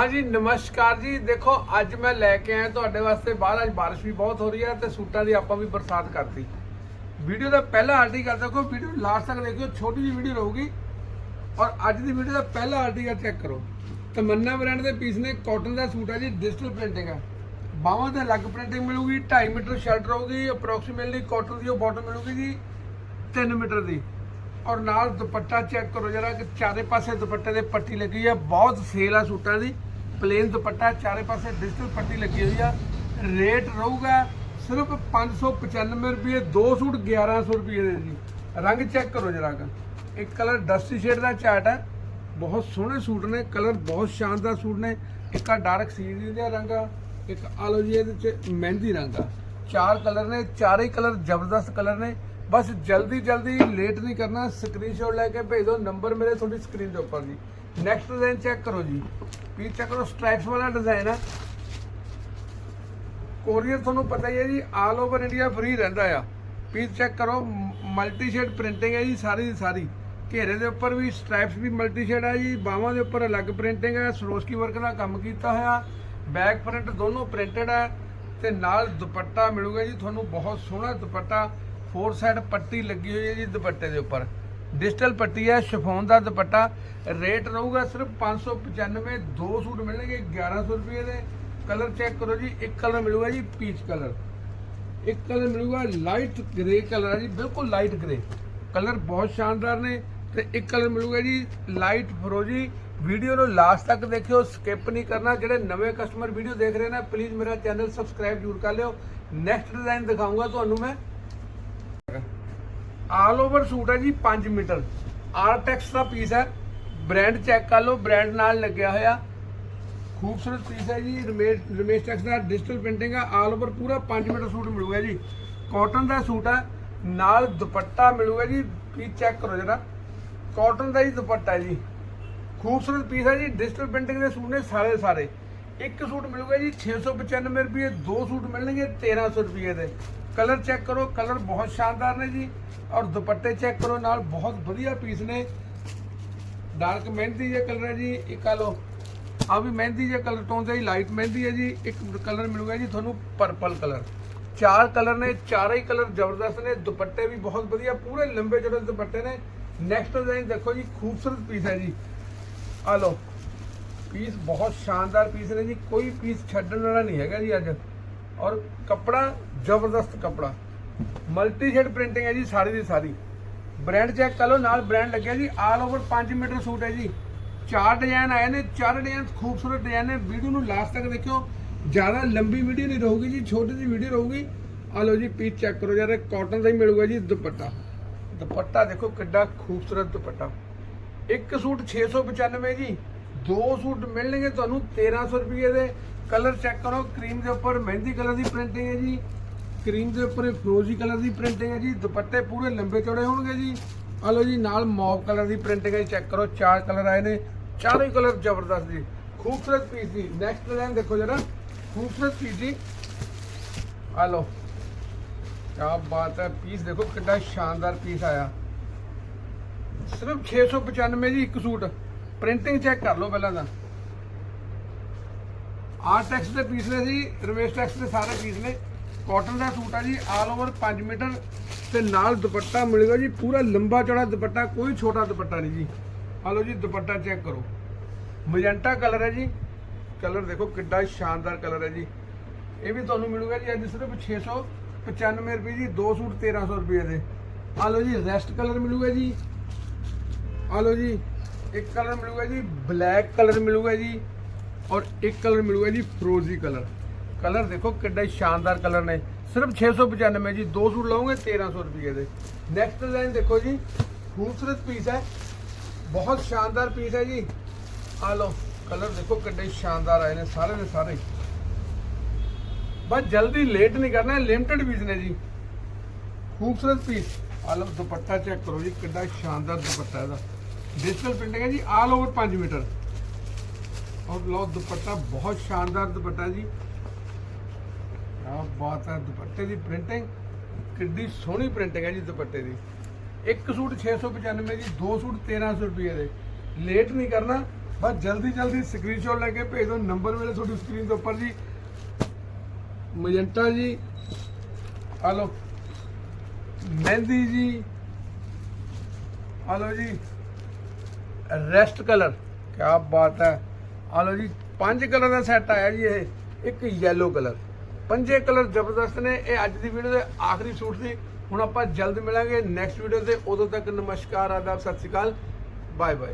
ਹਾਂਜੀ, ਨਮਸਕਾਰ ਜੀ। ਦੇਖੋ, ਅੱਜ ਮੈਂ ਲੈ ਕੇ ਆਇਆ ਤੁਹਾਡੇ ਵਾਸਤੇ ਬਾਹਰ। ਅੱਜ ਬਾਰਿਸ਼ ਵੀ ਬਹੁਤ ਹੋ ਰਹੀ ਹੈ ਤੇ ਸੂਟਾਂ ਦੀ ਆਪਾਂ ਵੀ ਬਰਸਾਤ ਕਰਤੀ। ਵੀਡੀਓ ਦਾ ਪਹਿਲਾ ਆਰਟੀਕਲ ਦੇਖੋ, ਵੀਡੀਓ ਲਾਸਟ ਤੱਕ ਦੇਖਿਓ, ਛੋਟੀ ਜਿਹੀ ਵੀਡੀਓ ਰਹੂਗੀ। ਔਰ ਅੱਜ ਦੀ ਵੀਡੀਓ ਦਾ ਪਹਿਲਾ ਆਰਟੀਕਲ ਚੈੱਕ ਕਰੋ। ਤਮੰਨਾ ਬ੍ਰਾਂਡ ਦੇ ਪੀਸ ਨੇ ਕਾਟਨ ਦਾ ਸੂਟ ਹੈ ਜੀ ਡਿਜੀਟਲ ਪ੍ਰਿੰਟਿੰਗ ਹੈ। ਬਾਹਾਂ ਤੇ ਅਲੱਗ ਪ੍ਰਿੰਟਿੰਗ ਮਿਲੂਗੀ 2.5 ਮੀਟਰ ਸ਼ਰਟ ਰਹੂਗੀ ਅਪਰੋਕਸੀਮੇਟਲੀ ਕਾਟਨ ਦੀ ਉਹ ਬਾਟਮ ਮਿਲੂਗੀ ਜੀ 3 ਮੀਟਰ ਦੀ। ਔਰ ਨਾਲ ਦੁਪੱਟਾ ਚੈੱਕ ਕਰੋ ਜਿਹੜਾ ਕਿ ਚਾਰੇ ਪਾਸੇ ਦੁਪੱਟੇ ਦੇ ਪੱਟੀ ਲੱਗੀ ਹੈ। ਬਹੁਤ ਸੇਲ ਆ ਸੂਟਾਂ ਦੀ। ਪਲੇਨ ਦੁਪੱਟਾ ਚਾਰੇ ਪਾਸੇ ਡਿਜੀਟਲ ਪੱਟੀ ਲੱਗੀ ਹੋਈ ਆ। ਰੇਟ ਰਹੂਗਾ ਸਿਰਫ 595 ਰੁਪਏ, ਦੋ ਸੂਟ 1100 ਰੁਪਏ ਦੇ ਜੀ। ਰੰਗ ਚੈੱਕ ਕਰੋ ਜਰਾ ਇੱਕ ਕਲਰ ਡਸਟੀ ਸ਼ੇਡ ਦਾ ਚਾਰਟ ਹੈ। ਬਹੁਤ ਸੋਹਣੇ ਸੂਟ ਨੇ, ਕਲਰ ਬਹੁਤ ਸ਼ਾਨਦਾਰ ਸੂਟ ਨੇ। ਇੱਕ ਆ ਡਾਰਕ ਸੀ ਦਾ ਰੰਗ ਆ, ਇੱਕ ਆ ਲਓ ਜੀ ਇਹਦੇ ਚ ਮਹਿੰਦੀ ਰੰਗ ਆ। ਚਾਰ ਕਲਰ ਨੇ, ਚਾਰੇ ਕਲਰ ਜ਼ਬਰਦਸਤ ਕਲਰ ਨੇ। ਬਸ ਜਲਦੀ ਜਲਦੀ ਲੇਟ ਨਹੀਂ ਕਰਨਾ ਸਕਰੀਨਸ਼ਾਟ ਲੈ ਕੇ ਭੇਜ ਦਿਓ, ਨੰਬਰ ਮੇਰੇ ਤੁਹਾਡੀ ਸਕਰੀਨ ਦੇ ਉੱਪਰ ਜੀ। ਨੈਕਸਟ ਡਿਜ਼ਾਈਨ ਚੈੱਕ ਕਰੋ ਜੀ। ਪੀਸ ਚੈੱਕ ਕਰੋ ਸਟ੍ਰਾਈਪਸ ਵਾਲਾ ਡਿਜ਼ਾਈਨ ਹੈ ਕੋਰੀਅਰ ਤੁਹਾਨੂੰ ਪਤਾ ਹੀ ਹੈ ਜੀ ਆਲ ਓਵਰ ਇੰਡੀਆ ਫ੍ਰੀ ਰਹਿੰਦਾ ਆ। ਪੀਸ ਚੈੱਕ ਕਰੋ ਮਲਟੀ ਸ਼ੇਡ ਪ੍ਰਿੰਟਿੰਗ ਹੈ ਜੀ, ਸਾਰੀ ਦੀ ਸਾਰੀ। ਘੇਰੇ ਦੇ ਉੱਪਰ ਵੀ ਸਟ੍ਰਾਈਪਸ ਵੀ ਮਲਟੀ ਸ਼ੇਡ ਹੈ ਜੀ, ਬਾਹਾਂ ਦੇ ਉੱਪਰ ਅਲੱਗ ਪ੍ਰਿੰਟਿੰਗ ਹੈ ਸਰੋਸਕੀ ਵਰਕ ਦਾ ਕੰਮ ਕੀਤਾ ਹੋਇਆ। ਬੈਕ ਪ੍ਰਿੰਟ ਦੋਨੋਂ ਪ੍ਰਿੰਟਡ ਹੈ ਤੇ ਨਾਲ ਦੁਪੱਟਾ ਮਿਲੂਗਾ ਜੀ, ਤੁਹਾਨੂੰ ਬਹੁਤ ਸੋਹਣਾ ਦੁਪੱਟਾ। ਫੋਰ ਸਾਈਡ ਪੱਟੀ ਲੱਗੀ ਹੋਈ ਹੈ ਜੀ, ਦੁਪੱਟੇ ਦੇ ਉੱਪਰ। ਡਿਜੀਟਲ ਪੱਟੀ ਹੈ, ਸ਼ਿਫੋਨ ਦਾ ਦੁਪੱਟਾ। ਰੇਟ ਰਹੂਗਾ ਸਿਰਫ 595 ਦੋ ਸੂਟ ਮਿਲਣਗੇ 1100 ਰੁਪਏ ਦੇ। ਕਲਰ ਚੈੱਕ ਕਰੋ ਜੀ, ਇੱਕ ਕਲਰ ਮਿਲੂਗਾ ਜੀ, ਪੀਚ ਕਲਰ। ਇੱਕ ਕਲਰ ਮਿਲੂਗਾ, ਲਾਈਟ ਗ੍ਰੇ ਕਲਰ ਹੈ ਜੀ, ਬਿਲਕੁਲ ਲਾਈਟ ਗ੍ਰੇ। ਕਲਰ ਬਹੁਤ ਸ਼ਾਨਦਾਰ ਨੇ ਤੇ ਇੱਕ ਕਲਰ ਮਿਲੂਗਾ ਜੀ, ਲਾਈਟ ਫਰੋਜੀ ਵੀਡੀਓ ਨੂੰ ਲਾਸਟ ਤੱਕ ਦੇਖਿਓ, ਸਕਿਪ ਨਹੀਂ ਕਰਨਾ। ਜਿਹੜੇ ਨਵੇਂ ਕਸਟਮਰ ਵੀਡੀਓ ਦੇਖ ਰਹੇ ਨੇ ਪਲੀਜ਼ ਮੇਰਾ ਚੈਨਲ ਸਬਸਕ੍ਰਾਈਬ ਜ਼ਰੂਰ ਕਰ ਲਿਓ। ਨੈਕਸਟ ਡਿਜ਼ਾਈਨ ਦਿਖਾਊਂਗਾ ਤੁਹਾਨੂੰ ਮੈਂ। ਆਲ ਓਵਰ ਸੂਟ ਹੈ ਜੀ 5 ਮੀਟਰ। ਆਰਟੈਕਸ ਦਾ ਪੀਸ ਹੈ। ਬ੍ਰਾਂਡ ਚੈੱਕ ਕਰ ਲਓ ਬ੍ਰਾਂਡ ਨਾਲ ਲੱਗਿਆ ਹੋਇਆ। ਖੂਬਸੂਰਤ ਪੀਸ ਹੈ ਜੀ, ਰਮੇਸ਼ ਰਮੇਸ਼ ਟੈਕਸ ਦਾ ਡਿਜੀਟਲ ਪ੍ਰਿੰਟਿੰਗ ਹੈ। ਆਲ ਓਵਰ ਪੂਰਾ 5 ਮੀਟਰ ਸੂਟ ਮਿਲੂਗਾ ਜੀ। ਕਾਟਨ ਦਾ ਸੂਟ ਹੈ। ਨਾਲ ਦੁਪੱਟਾ ਮਿਲੂਗਾ ਜੀ। ਪੀਸ ਚੈੱਕ ਕਰੋ ਜਰਾ। ਕਾਟਨ ਦਾ ਹੀ ਦੁਪੱਟਾ ਹੈ ਜੀ। ਖੂਬਸੂਰਤ ਪੀਸ ਹੈ ਜੀ। ਡਿਜੀਟਲ ਪ੍ਰਿੰਟਿੰਗ ਦੇ ਸੂਟ ਨੇ ਸਾਰੇ ਸਾਰੇ। ਇੱਕ ਸੂਟ ਮਿਲੂਗਾ ਜੀ 695 ਰੁਪਏ। ਦੋ ਸੂਟ ਮਿਲਣਗੇ 1300 ਰੁਪਏ ਦੇ। ਕਲਰ ਚੈੱਕ ਕਰੋ। ਕਲਰ ਬਹੁਤ ਸ਼ਾਨਦਾਰ ਨੇ ਜੀ। ਔਰ ਦੁਪੱਟੇ ਚੈੱਕ ਕਰੋ, ਨਾਲ ਬਹੁਤ ਵਧੀਆ ਪੀਸ ਨੇ। ਡਾਰਕ ਮਹਿੰਦੀ ਜਿਹਾ ਕਲਰ ਹੈ ਜੀ, ਇੱਕ ਆ ਲੋ ਆ ਵੀ ਮਹਿੰਦੀ ਜਿਹਾ ਕਲਰ ਟੋਨ ਦਾ ਹੀ ਲਾਈਟ ਮਹਿੰਦੀ ਹੈ ਜੀ, ਇੱਕ ਕਲਰ ਮਿਲੂਗਾ ਜੀ ਤੁਹਾਨੂੰ ਪਰਪਲ ਕਲਰ ਚਾਰ ਕਲਰ ਨੇ, ਚਾਰੇ ਹੀ ਕਲਰ ਜ਼ਬਰਦਸਤ ਨੇ, ਦੁਪੱਟੇ ਵੀ ਬਹੁਤ ਵਧੀਆ, ਪੂਰੇ ਲੰਬੇ ਚੌੜੇ ਦੁਪੱਟੇ ਨੇ। ਨੈਕਸਟ ਡਿਜ਼ਾਈਨ ਦੇਖੋ ਜੀ, ਖੂਬਸੂਰਤ ਪੀਸ ਹੈ ਜੀ। ਆ ਲੋ ਪੀਸ ਬਹੁਤ ਸ਼ਾਨਦਾਰ ਪੀਸ ਨੇ ਜੀ, ਕੋਈ ਪੀਸ ਛੱਡਣ ਵਾਲਾ ਨਹੀਂ ਹੈਗਾ ਜੀ ਅੱਜ। ਔਰ ਕਪੜਾ ਜ਼ਬਰਦਸਤ ਕਪੜਾ। ਮਲਟੀ ਸ਼ੇਡ ਪ੍ਰਿੰਟਿੰਗ ਹੈ ਜੀ ਸਾਰੀ ਦੀ ਸਾਰੀ। ਬ੍ਰਾਂਡ ਚੈੱਕ ਕਰ ਲਓ, ਨਾਲ ਬ੍ਰਾਂਡ ਲੱਗਿਆ ਜੀ ਆਲ ਓਵਰ 5 ਮੀਟਰ ਸੂਟ ਹੈ ਜੀ। ਚਾਰ ਡਿਜ਼ਾਈਨ ਆਏ ਨੇ, ਚਾਰ ਡਿਜ਼ਾਈਨ ਖੂਬਸੂਰਤ ਡਿਜ਼ਾਈਨ ਨੇ। ਵੀਡੀਓ ਨੂੰ ਲਾਸਟ ਤੱਕ ਦੇਖਿਓ। ਜ਼ਿਆਦਾ ਲੰਬੀ ਵੀਡੀਓ ਨਹੀਂ ਰਹੂਗੀ ਜੀ, ਛੋਟੀ ਜਿਹੀ ਵੀਡੀਓ ਰਹੂਗੀ। ਆ ਲਓ ਜੀ ਪੀਸ ਚੈੱਕ ਕਰੋ ਯਾਰ ਕਾਟਨ ਦਾ ਹੀ ਮਿਲੂਗਾ ਜੀ, ਦੁਪੱਟਾ। ਦੁਪੱਟਾ ਦੇਖੋ ਕਿੱਡਾ ਖੂਬਸੂਰਤ ਦੁਪੱਟਾ। ਇੱਕ ਸੂਟ 695 ਜੀ, ਦੋ ਸੂਟ ਮਿਲਣਗੇ ਤੁਹਾਨੂੰ 1300 ਰੁਪਏ ਦੇ। ਕਲਰ ਚੈੱਕ ਕਰੋ ਕਰੀਮ ਦੇ ਉੱਪਰ ਮਹਿੰਦੀ ਕਲਰ ਦੀ ਪ੍ਰਿੰਟਿੰਗ ਹੈ ਜੀ। ਸਕਰੀਨ ਦੇ ਉੱਪਰ ਫਰੋਜ਼ੀ ਕਲਰ ਦੀ ਪ੍ਰਿੰਟਿੰਗ ਹੈ ਜੀ, ਦੁਪੱਟੇ ਪੂਰੇ ਲੰਬੇ ਚੌੜੇ ਹੋਣਗੇ ਜੀ। ਆ ਲਓ ਜੀ, ਨਾਲ ਮੌਵ ਕਲਰ ਦੀ ਪ੍ਰਿੰਟਿੰਗ ਹੈ ਚੈੱਕ ਕਰੋ, ਚਾਰ ਕਲਰ ਆਏ ਨੇ, ਚਾਰੋਂ ਕਲਰ ਜ਼ਬਰਦਸਤ ਜੀ। ਖੂਬਸੂਰਤ ਪੀਸ ਜੀ। ਨੈਕਸਟ ਡਿਜ਼ਾਈਨ ਦੇਖੋ ਜਰਾ, ਖੂਬਸੂਰਤ ਪੀਸ ਜੀ। ਆ ਲਓ ਕੀ ਬਾਤ ਹੈ ਪੀਸ ਦੇਖੋ ਕਿੰਨਾ ਸ਼ਾਨਦਾਰ ਪੀਸ ਆਇਆ। ਸਿਰਫ 695 ਜੀ ਇੱਕ ਸੂਟ। ਪ੍ਰਿੰਟਿੰਗ ਚੈੱਕ ਕਰ ਲਓ ਪਹਿਲਾਂ ਤਾਂ। ਆਰ ਟੈਕਸ ਦੇ ਪੀਸ ਨੇ ਜੀ ਰਮੇਸ਼ ਟੈਕਸ ਦੇ ਸਾਰੇ ਪੀਸ ਨੇ। ਕਾਟਨ ਦਾ ਸੂਟ ਆ ਜੀ ਆਲ ਓਵਰ 5 ਮੀਟਰ ਤੇ ਨਾਲ ਦੁਪੱਟਾ ਮਿਲੇਗਾ ਜੀ, ਪੂਰਾ ਲੰਬਾ ਚੌੜਾ ਦੁਪੱਟਾ, ਕੋਈ ਛੋਟਾ ਦੁਪੱਟਾ ਨਹੀਂ ਜੀ। ਆ ਲਓ ਜੀ, ਦੁਪੱਟਾ ਚੈੱਕ ਕਰੋ। ਮਜੈਂਟਾ ਕਲਰ ਹੈ ਜੀ। ਕਲਰ ਦੇਖੋ ਕਿੱਡਾ ਸ਼ਾਨਦਾਰ ਕਲਰ ਹੈ ਜੀ। ਇਹ ਵੀ ਤੁਹਾਨੂੰ ਮਿਲੂਗਾ ਜੀ, ਅੱਜ ਸਿਰਫ 695 ਰੁਪਏ ਜੀ, ਦੋ ਸੂਟ 1300 ਰੁਪਏ ਦੇ। ਆ ਲਓ ਜੀ ਰੈਸਟ ਕਲਰ ਮਿਲੂਗਾ ਜੀ। ਆ ਲਓ ਜੀ, ਇੱਕ ਕਲਰ ਮਿਲੂਗਾ ਜੀ ਬਲੈਕ ਕਲਰ ਮਿਲੂਗਾ ਜੀ। ਔਰ ਇੱਕ ਕਲਰ ਮਿਲੂਗਾ ਜੀ ਫਰੋਜ਼ੀ ਕਲਰ ਕਲਰ ਦੇਖੋ ਕਿੱਡਾ ਸ਼ਾਨਦਾਰ ਕਲਰ ਨੇ। ਸਿਰਫ 695 ਜੀ, ਦੋ ਸੂਟ ਲਓਗੇ 1300 ਰੁਪਏ ਦੇ। ਨੈਕਸਟ ਡਿਜ਼ਾਈਨ ਦੇਖੋ ਜੀ, ਖੂਬਸੂਰਤ ਪੀਸ ਹੈ। ਬਹੁਤ ਸ਼ਾਨਦਾਰ ਪੀਸ ਹੈ ਜੀ। ਆ ਲਓ, ਕਲਰ ਦੇਖੋ ਕਿੱਡੇ ਸ਼ਾਨਦਾਰ ਆਏ ਨੇ ਸਾਰੇ ਦੇ ਸਾਰੇ। ਬਸ ਜਲਦੀ ਲੇਟ ਨਹੀਂ ਕਰਨਾ ਲਿਮਟਿਡ ਪੀਸ ਨੇ ਜੀ। ਖੂਬਸੂਰਤ ਪੀਸ ਆ ਲਓ, ਦੁਪੱਟਾ ਚੈੱਕ ਕਰੋ ਜੀ, ਕਿੱਡਾ ਸ਼ਾਨਦਾਰ ਦੁਪੱਟਾ ਇਹਦਾ। ਡਿਜੀਟਲ ਪ੍ਰਿੰਟਿੰਗ ਹੈ ਜੀ ਆਲ ਓਵਰ 5 ਮੀਟਰ। ਔਰ ਲਓ, ਦੁਪੱਟਾ ਬਹੁਤ ਸ਼ਾਨਦਾਰ ਦੁਪੱਟਾ ਜੀ। ਕਿਆ ਬਾਤ ਹੈ, ਦੁਪੱਟੇ ਦੀ ਪ੍ਰਿੰਟਿੰਗ ਕਿੱਡੀ ਸੋਹਣੀ ਪ੍ਰਿੰਟਿੰਗ ਹੈ ਜੀ ਦੁਪੱਟੇ ਦੀ। ਇੱਕ ਸੂਟ 695 ਜੀ ਦੋ ਸੂਟ 1300 ਰੁਪਏ ਦੇ। ਲੇਟ ਨਹੀਂ ਕਰਨਾ, ਬਸ ਜਲਦੀ ਜਲਦੀ ਸਕਰੀਨਸ਼ਾਟ ਲੈ ਕੇ ਭੇਜ ਦਿਓ, ਨੰਬਰ ਮੇਰੇ ਤੁਹਾਡੀ ਸਕਰੀਨ ਦੇ ਉੱਪਰ ਜੀ। ਮਜੰਟਾ ਜੀ, ਆ ਲਓ। ਮਹਿੰਦੀ ਜੀ, ਆ ਲਓ ਜੀ। ਰੈਸਟ ਕਲਰ ਕੀ ਬਾਤ ਹੈ। ਆ ਲਓ ਜੀ, ਪੰਜ ਕਲਰ ਦਾ ਸੈੱਟ ਆਇਆ ਜੀ ਇਹ, ਇੱਕ ਯੈਲੋ ਕਲਰ ਪੰਜੇ ਕਲਰ ਜ਼ਬਰਦਸਤ ਨੇ। ਇਹ ਅੱਜ ਦੀ ਵੀਡੀਓ ਦੇ ਆਖਰੀ ਸੂਟ ਸੀ। ਹੁਣ ਆਪਾਂ ਜਲਦ ਮਿਲਾਂਗੇ। ਨੈਕਸਟ ਵੀਡੀਓ ਤੇ ਉਦੋਂ ਤੱਕ ਨਮਸਕਾਰ, ਆਦਾਬ, ਸਤਿ ਸ਼੍ਰੀ ਅਕਾਲ। Bye bye